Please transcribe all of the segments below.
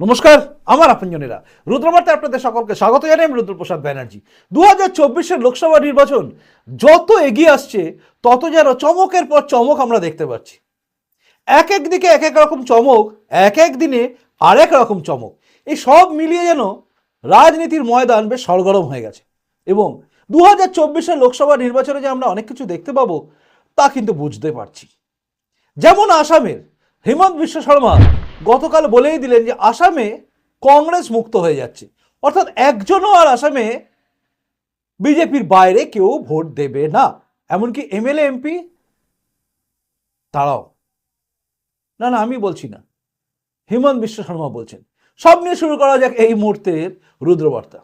নমস্কার, আমার আপনজনেরা। রুদ্রবার্তায় আপনাদের সকলকে স্বাগত জানাই আমি রুদ্রপ্রসাদ ব্যানার্জি। দু হাজার চব্বিশের লোকসভা নির্বাচন যত এগিয়ে আসছে, তত যেন চমকের পর চমক আমরা দেখতে পাচ্ছি। এক এক দিকে এক এক রকম চমক, এক এক দিনে আরেক রকম চমক। এই সব মিলিয়ে যেন রাজনীতির ময়দান বেশ সরগরম হয়ে গেছে। এবং দু হাজার চব্বিশের লোকসভা নির্বাচনে যে আমরা অনেক কিছু দেখতে পাবো, তা কিন্তু বুঝতে পারছি। যেমন আসামের হেমন্ত বিশ্ব শর্মা গতকাল বলেই দিলেন যে আসামে কংগ্রেস মুক্ত হয়ে যাচ্ছে। অর্থাৎ একজনও আর আসামে বিজেপির বাইরে কেউ ভোট দেবে না। এমনকি এমএলএ, এমপি, তারাও। না না, আমি বলছি না। হিমন্ত বিশ্ব শর্মা বলছেন। সব নিয়ে শুরু করা যাক এই মুহূর্তের রুদ্রবার্তা।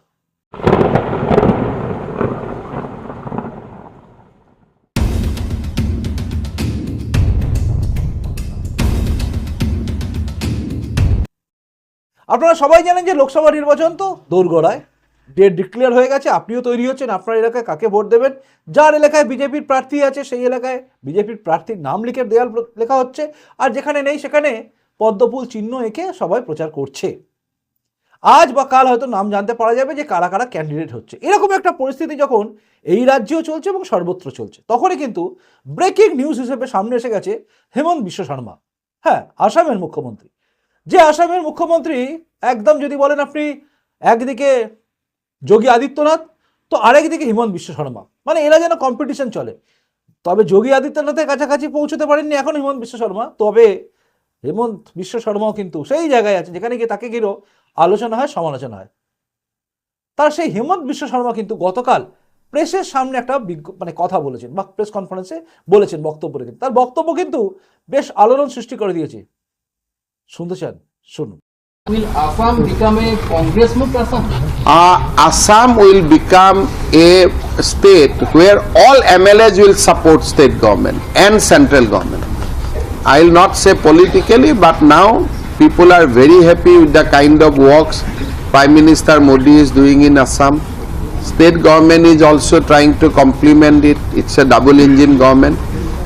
আপনারা সবাই জানেন যে লোকসভা নির্বাচন তো দোরগোড়ায়। ডেট ডিক্লেয়ার হয়ে গেছে, আপনিও তৈরি হচ্ছেন, আপনার এলাকায় কাকে ভোট দেবেন? যার এলাকায় বিজেপির প্রার্থী আছে, সেই এলাকায় বিজেপির প্রার্থীর নাম লিখে দেয়াল লেখা হচ্ছে। আর যেখানে নেই, সেখানে পদ্মফুল চিহ্ন এঁকে সবাই প্রচার করছে। আজ বা কাল হয়তো নাম জানতে পারা যাবে যে কারা কারা ক্যান্ডিডেট হচ্ছে। এরকম একটা পরিস্থিতি যখন এই রাজ্যেও চলছে এবং সর্বত্র চলছে, তখনই কিন্তু ব্রেকিং নিউজ হিসেবে সামনে এসে গেছে হেমন্ত বিশ্ব শর্মা। হ্যাঁ আসামের মুখ্যমন্ত্রী। যে আসামের মুখ্যমন্ত্রী, একদম যদি বলেন আপনি একদিকে যোগী আদিত্যনাথ, তো আরেকদিকে হিমন্ত বিশ্ব শর্মা। মানে এরা যেন কম্পিটিশন চলে। তবে যোগী আদিত্যনাথের কাছাকাছি পৌঁছতে পারেননি এখন হিমন্ত বিশ্ব শর্মা। তবে হেমন্ত বিশ্ব শর্মাও কিন্তু সেই জায়গায় আছে, যেখানে গিয়ে তাকে ঘিরেও আলোচনা হয়, সমালোচনা হয়। তার সেই হেমন্ত বিশ্ব শর্মা কিন্তু গতকাল প্রেসের সামনে একটা মানে কথা বলেছেন, বা প্রেস কনফারেন্সে বলেছেন বক্তব্য রেখেছেন তার বক্তব্য কিন্তু বেশ আলোড়ন সৃষ্টি করে দিয়েছে। শুনতে চান শুনুন Will Assam become a Congress Mukh Assam? uh, Assam will become a state where all MLAs will support state government and central government. I will not say politically, but now people are very happy with the kind of works Prime Minister Modi is doing in Assam. State government is also trying to complement it. It's a double engine government.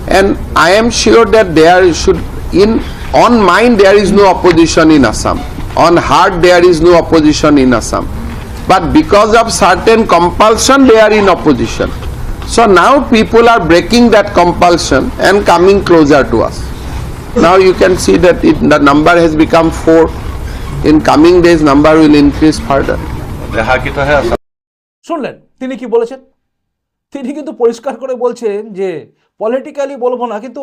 And I am sure that there should, in on mind, there is no opposition in Assam. On heart, there is no opposition in Assam. But because of certain compulsion, they are in opposition. So now people are breaking that compulsion and coming closer to us. Now you can see that it, the number has become four. In coming days, number will increase further. শুনলেন তিনি কি বলেছেন তিনি কিন্তু পরিষ্কার করে বলছেন যে পলিটিক্যালি বলব না কিন্তু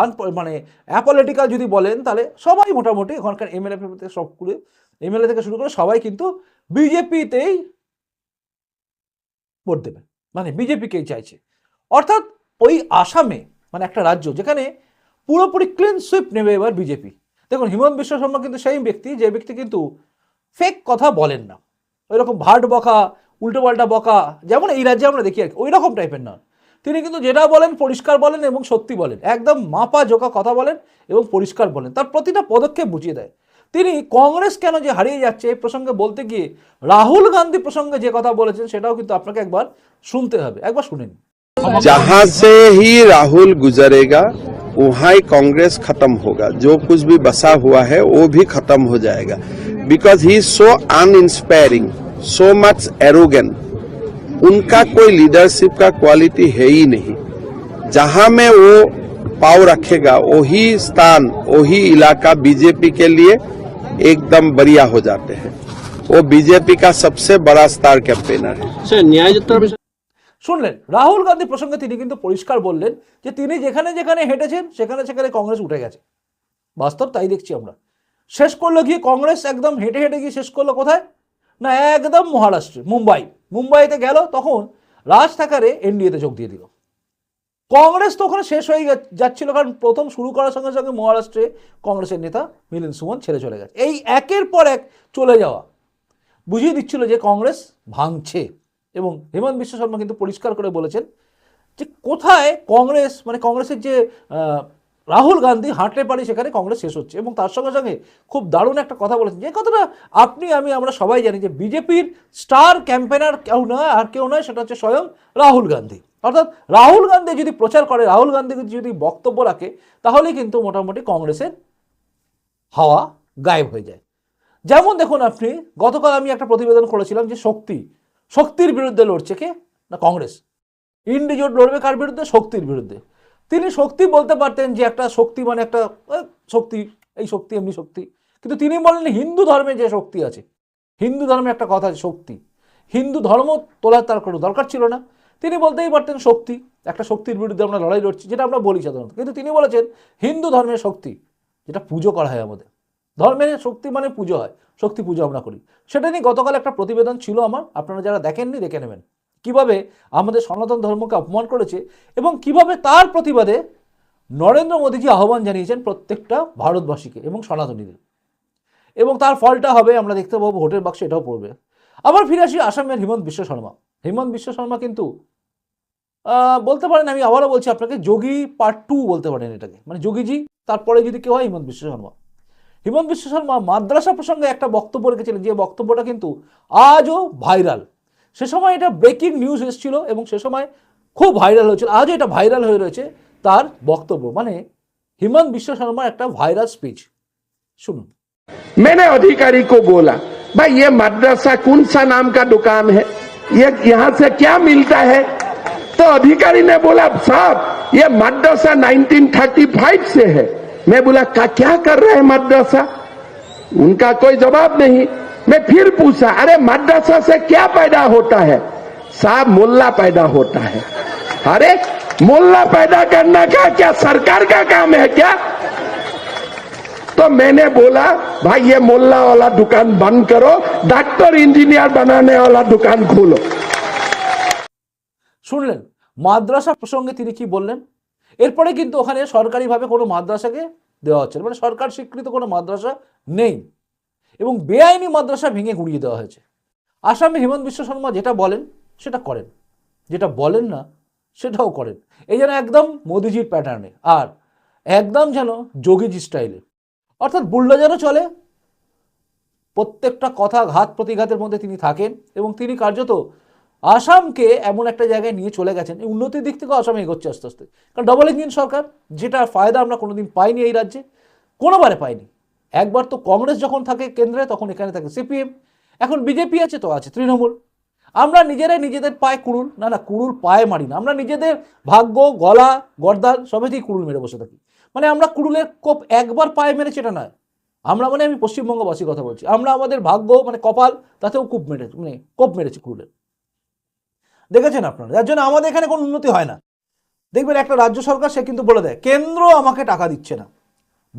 আন মানে অ্যাপলিটিক্যাল যদি বলেন, তাহলে সবাই মোটামুটি এখানকার এমএলএ থেকে সব করে এমএলএ থেকে শুরু করে সবাই কিন্তু বিজেপিতেই ভোট দেবে। মানে বিজেপিকেই চাইছে। অর্থাৎ ওই আসামে মানে একটা রাজ্য, যেখানে পুরোপুরি ক্লিন সুইপ নেবে এবার বিজেপি দেখুন, হিমন্ত বিশ্ব শর্মা কিন্তু সেই ব্যক্তি, যে ব্যক্তি কিন্তু ফেক কথা বলেন না। ওই রকম ভাট বকা, উল্টোপাল্টা বকা, যেমন এই রাজ্যে আমরা দেখি আর কি ওই রকম টাইপের না। তিনি কিন্তু যেটা বলেন পরিষ্কার বলেন এবং সত্যি বলেন একদম মাপা জোকা কথা বলেন এবং পরিষ্কার বলেন তার প্রতিটা পদক্ষেপ বুঝিয়ে দেয় তিনি কংগ্রেস কেন যে হারিয়ে যাচ্ছে এই প্রসঙ্গে বলতে গিয়ে রাহুল গান্ধী প্রসঙ্গে যে কথা বলেছেন সেটাও কিন্তু আপনাকে একবার শুনতে হবে একবার শুনে নিন जहां से ही राहुल गुजरेगा वहां ही कांग्रेस खत्म होगा जो कुछ भी बसा हुआ है वो भी खत्म हो जाएगा because he so uninspiring so much arrogant उनका कोई लीडरशिप का क्वालिटी है ही नहीं जहां में वो पाव रखेगा वही स्थान वही इलाका बीजेपी के लिए एकदम बढ़िया हो जाते हैं वो बीजेपी का सबसे बड़ा स्टार कैंपेनर है সে ন্যায় যাত্রা শুনলেন রাহুল গান্ধী প্রসঙ্গে তিনি কিন্তু পরিষ্কার বললেন যে তিনি যেখানে যেখানে হেঁটেছেন সেখানে সেখানে কংগ্রেস উঠে গেছে বাস্তব তাই দেখছি আমরা শেষ করলো গিয়ে কংগ্রেস একদম হেঁটে হেঁটে গিয়ে শেষ করলো কোথায় না একদম মহারাষ্ট্রে মুম্বাই মুম্বাইতে গেল, তখন রাজ ঠাকারে এনডিএতে যোগ দিয়ে দিল। কংগ্রেস তো ওখানে শেষ হয়ে যাচ্ছিল, কারণ প্রথম শুরু করার সঙ্গে সঙ্গে মহারাষ্ট্রে কংগ্রেসের নেতা মিলিন্দ সুমন ছেড়ে চলে গেছে। এই একের পর এক চলে যাওয়া বুঝিয়ে দিচ্ছিল যে কংগ্রেস ভাঙছে। এবং হেমন্ত বিশ্ব শর্মা কিন্তু পরিষ্কার করে বলেছেন যে কোথায় কংগ্রেস মানে কংগ্রেসের যে রাহুল গান্ধী হাঁটতে পারে সেখানে কংগ্রেস শেষ হচ্ছে এবং তার সঙ্গে সঙ্গে খুব দারুণ একটা কথা বলেছেন। যে কথাটা আপনি, আমি, আমরা সবাই জানি যে বিজেপির স্টার ক্যাম্পেনার কেউ নয় আর কেউ নয়, সেটা হচ্ছে স্বয়ং রাহুল গান্ধী। অর্থাৎ রাহুল গান্ধী যদি প্রচার করে, রাহুল গান্ধী যদি বক্তব্য রাখে তাহলে কিন্তু মোটামুটি কংগ্রেসের হাওয়া গায়েব হয়ে যায়। যেমন দেখুন আপনি, গতকাল আমি একটা প্রতিবেদন করেছিলাম যে শক্তি, শক্তির বিরুদ্ধে লড়ছে কে? না, কংগ্রেস। ইন্ডিজোট লড়বে কার বিরুদ্ধে? শক্তির বিরুদ্ধে। তিনি শক্তি বলতে পারতেন যে একটা শক্তি মানে একটা শক্তি, এই শক্তি, এমনি শক্তি। কিন্তু তিনি বলেন হিন্দু ধর্মে যে শক্তি আছে, হিন্দু ধর্মে একটা কথা আছে, শক্তি। হিন্দু ধর্ম তোলার তার কোনো দরকার ছিল না। তিনি বলতেই পারতেন শক্তি, একটা শক্তির বিরুদ্ধে আমরা লড়াই লড়ছি, যেটা আমরা বলি সাধারণত। কিন্তু তিনি বলেছেন হিন্দু ধর্মের শক্তি, যেটা পুজো করা হয় আমাদের। ধর্মের শক্তি মানে পুজো হয়, শক্তি পুজো আমরা করি। সেটা নিয়ে গতকাল একটা প্রতিবেদন ছিল আমার, আপনারা যারা দেখেননি, দেখে নেবেন। কীভাবে আমাদের সনাতন ধর্মকে অপমান করেছে এবং কীভাবে তার প্রতিবাদে নরেন্দ্র মোদীজি আহ্বান জানিয়েছেন প্রত্যেকটা ভারতবাসীকে এবং সনাতনীদের। এবং তার ফলটা হবে, আমরা দেখতে পাবো, ভোটের বাক্সে এটাও পড়বে। আবার ফিরে আসি আসামের হিমন্ত বিশ্ব শর্মা। হিমন্ত বিশ্ব শর্মা কিন্তু বলতে পারেন, আমি আবারও বলছি আপনাকে, যোগী পার্ট টু বলতে পারেন এটাকে। মানে যোগীজি, তারপরে যদি কেউ হয় হিমন্ত বিশ্ব শর্মা। হিমন্ত বিশ্ব শর্মা মাদ্রাসা প্রসঙ্গে একটা বক্তব্য রেখেছিলেন, যে বক্তব্যটা কিন্তু আজও ভাইরাল সে সময় এটা ব্রেকিং নিউজ এসেছিল এবং সে সময় খুব ভাইরাল হয়েছিল আজও এটা ভাইরাল হয়ে রয়েছে তার বক্তব্য মানে হিমন্ত বিশ্ব শর্মার একটা ভাইরাল স্পিচ শুনুন मैंने अधिकारी को बोला भाई ये मद्रासा कौन सा नाम का दुकान है ये यहाँ से क्या मिलता है तो अधिकारी ने बोला साहब ये मद्रासा 1935 से है मैं बोला का क्या कर रहे हैं मद्रासा उनका कोई जवाब नहीं मैं फिर पूछा अरे मद्रासा से क्या पैदा होता है साहब मुल्ला पैदा होता है अरे मुल्ला पैदा करना का क्या सरकार का काम है क्या तो मैंने बोला भाई ये मुल्ला वाला दुकान बंद करो डॉक्टर इंजीनियर बनाने वाला दुकान खोलो শুনলেন মাদ্রাসা প্রসঙ্গে তিনি কি বললেন এরপরে কিন্তু ওখানে সরকারিভাবে কোনো মাদ্রাসাকে দেওয়া হচ্ছে না। মানে সরকার স্বীকৃত কোনো মাদ্রাসা নেই এবং বেআইনি মাদ্রাসা ভেঙে গুড়িয়ে দেওয়া হয়েছে। আসামে হিমন্ত বিশ্ব শর্মা যেটা বলেন, সেটা করেন। যেটা বলেন না, সেটাও করেন। এই যেন একদম মোদিজির প্যাটার্নে আর একদম যেন যোগীজি স্টাইলে অর্থাৎ বুল্ডোজারও চলে, প্রত্যেকটা কথা ঘাত প্রতিঘাতের মধ্যে তিনি থাকেন এবং তিনি কার্যত আসামকে এমন একটা জায়গায় নিয়ে চলে গেছেন। এই উন্নতির দিক থেকেও আসামে এগোচ্ছে আস্তে আস্তে। কারণ ডবল ইঞ্জিন সরকার যেটা ফায়দা আমরা কোনোদিন পাইনি এই রাজ্যে, কোনোবারে পাইনি। একবার তো কংগ্রেস যখন থাকে কেন্দ্রে, তখন এখানে থাকে সিপিএম। এখন বিজেপি আছে তো, আছে তৃণমূল। আমরা নিজেরাই নিজেদের পায়ে কুড়ুল। না না, কুড়ুল পায়ে মারি না। আমরা নিজেদের ভাগ্য, গলা গর্দান সবেতেই কুড়ুল মেরে বসে থাকি। মানে আমরা কুড়ুলের কোপ একবার পায়ে মেরেছি এটা নয়। আমরা মানে আমি পশ্চিমবঙ্গবাসীর কথা বলছি। আমরা আমাদের ভাগ্য মানে কপাল, তাতেও কূপ মেরেছি মানে কোপ মেরেছি কুড়ুলের। দেখেছেন আপনারা? যার জন্য আমাদের এখানে কোনো উন্নতি হয় না। দেখবেন একটা রাজ্য সরকার সে কিন্তু বলে দেয়, কেন্দ্র আমাকে টাকা দিচ্ছে না।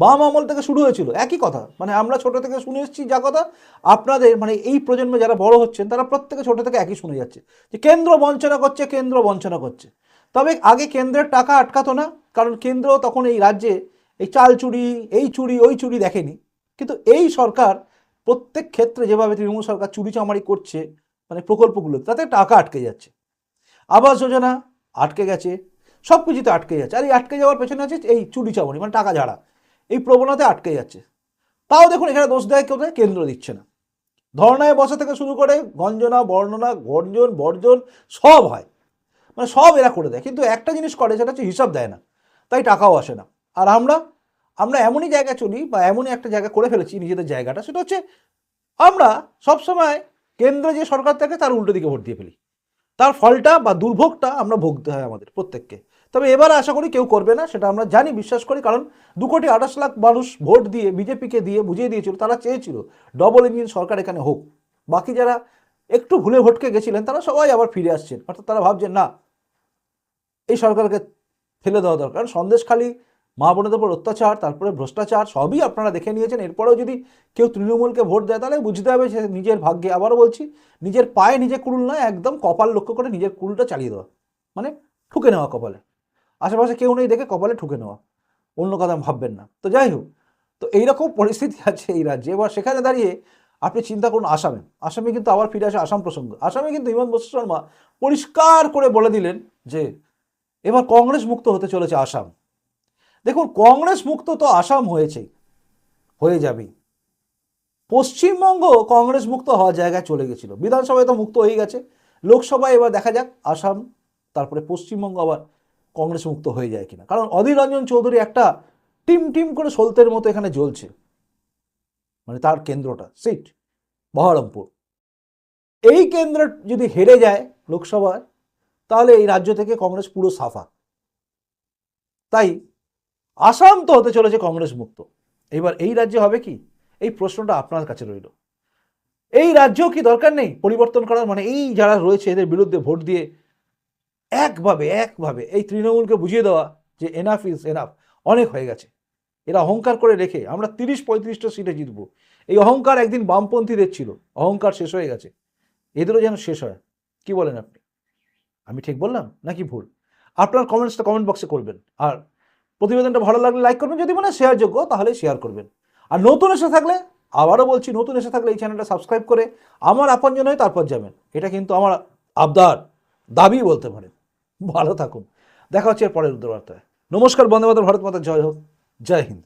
বাম আমল থেকে শুরু হয়েছিল, একই কথা। মানে আমরা ছোট থেকে শুনে এসেছি যা কথা, আপনাদের মানে এই প্রজন্মে যারা বড় হচ্ছেন, তারা প্রত্যেকে ছোট থেকে একই শুনে যাচ্ছে যে কেন্দ্র বঞ্চনা করছে, কেন্দ্র বঞ্চনা করছে। তবে আগে কেন্দ্রের টাকা আটকাতো না, কারণ কেন্দ্র তখন এই রাজ্যে এই চাল চুরি, এই চুরি, ওই চুরি দেখেনি। কিন্তু এই সরকার প্রত্যেক ক্ষেত্রে যেভাবে তৃণমূল সরকার চুরি চামারি করছে মানে প্রকল্পগুলো তাতে টাকা আটকে যাচ্ছে। আবাস যোজনা আটকে গেছে সব কিছুতে আটকে যাচ্ছে। আর এই আটকে যাওয়ার পেছনে আছে এই চুরি চামারি মানে টাকা ঝাড়া। এই প্রবণতা আটকে যাচ্ছে। তাও দেখুন এখানে দোষ দেয় কেউ কেন্দ্র দিচ্ছে না। ধর্নায় বসা থেকে শুরু করে গঞ্জনা, বর্ণনা, গর্জন, বর্জন সব হয়। মানে সব এরা করে দেয়। কিন্তু একটা জিনিস করে, সেটা হচ্ছে হিসাব দেয় না। তাই টাকাও আসে না। আর আমরা আমরা এমনই জায়গায় চলি বা এমনই একটা জায়গা করে ফেলেছি নিজেদের জায়গাটা, সেটা হচ্ছে আমরা সবসময় কেন্দ্রে যে সরকার থাকে, তার উল্টো দিকে ভোট দিয়ে ফেলি। তার ফলটা বা দুর্ভোগটা আমরা ভুগতে হয় আমাদের প্রত্যেককে। তবে এবার আশা করি কেউ করবে না, সেটা আমরা জানি, বিশ্বাস করি, কারণ দু কোটি আঠাশ লাখ মানুষ ভোট দিয়ে, বিজেপিকে দিয়ে বুঝিয়ে দিয়েছিল, তারা চেয়েছিল ডবল ইঞ্জিন সরকার এখানে হোক। বাকি যারা একটু ভুলে ভোটকে গেছিলেন, তারা সবাই আবার ফিরে আসছেন। অর্থাৎ তারা ভাবছেন, না, এই সরকারকে ফেলে দেওয়া দরকার। সন্দেশখালী মা বোনদের উপর অত্যাচার, তারপরে ভ্রষ্টাচার, সবই আপনারা দেখে নিয়েছেন। এরপরেও যদি কেউ তৃণমূলকে ভোট দেয়, তাহলে বুঝতে হবে সে নিজের ভাগ্যে, আবারও বলছি, নিজের পায়ে নিজে কুড়ুল নয়, একদম কপাল লক্ষ্য করে নিজের কুলটা চালিয়ে দেওয়া। মানে ঠুকে নেওয়া কপালে। আশেপাশে কেউ নেই দেখে কপালে ঠুকে নেওয়া। অন্য কথা ভাববেন না। তো যাই হোক, তো এইরকম পরিস্থিতি আছে এই রাজ্যে। এবার সেখানে দাঁড়িয়ে আপনি চিন্তা করুন, আসামে। আসামে কিন্তু আবার ফিরে আসে আসাম প্রসঙ্গ। আসামে কিন্তু হিমন্ত বিশ্ব শর্মা পরিষ্কার করে বলে দিলেন যে, এবার কংগ্রেস মুক্ত হতে চলেছে আসাম। দেখুন, কংগ্রেস মুক্ত তো আসাম হয়েছেই হয়ে যাবেই পশ্চিমবঙ্গ কংগ্রেস মুক্ত হওয়ার জায়গায় চলে গেছিল। বিধানসভায় তো মুক্ত হয়ে গেছে। লোকসভায় এবার দেখা যাক আসাম, তারপরে পশ্চিমবঙ্গ আবার কংগ্রেস মুক্ত হয়ে যায় কিনা। কারণ অধীর রঞ্জন চৌধুরী একটা টিম টিম করে সলতের মতো এখানে জ্বলছে। মানে তার কেন্দ্রটা, সিট, বহরমপুর। এই কেন্দ্র যদি হেরে যায় লোকসভায়, তাহলে এই রাজ্য থেকে কংগ্রেস পুরো সাফা। তাই আসাম তো হতে চলেছে কংগ্রেস মুক্ত। এবার এই রাজ্যে হবে কি? এই প্রশ্নটা আপনার কাছে রইল। এই রাজ্য কি দরকার নেই পরিবর্তন করার? মানে এই যারা রয়েছে, এদের বিরুদ্ধে ভোট দিয়ে একভাবে একভাবে এই তৃণমূলকে বুঝিয়ে দেওয়া যে এনাফ ইজ এনাফ অনেক হয়ে গেছে। এরা অহংকার করে রেখে আমরা তিরিশ পঁয়ত্রিশটা সিটে জিতবো। এই অহংকার একদিন বামপন্থীদের ছিল, অহংকার শেষ হয়ে গেছে। এদেরও যেন শেষ হয়, কি বলেন আপনি? আমি ঠিক বললাম নাকি ভুল? আপনার কমেন্টসটা কমেন্ট বক্সে করবেন। আর প্রতিবেদনটা ভালো লাগলে লাইক করবেন, যদি মনে শেয়ারযোগ্য তাহলে শেয়ার করবেন। আর নতুন এসে থাকলে, আবারও বলছি, নতুন এসে থাকলে এই চ্যানেলটা সাবস্ক্রাইব করে আমার আপনজন হয়ে তারপর যাবেন। এটা কিন্তু আমার আবদার, দাবি বলতে পারেন। ভালো থাকুন। দেখা হচ্ছে এর পরের উদ্রবার্তায় নমস্কার, বন্দে ভারত মাতা, জয় হোক। জয় হিন্দ।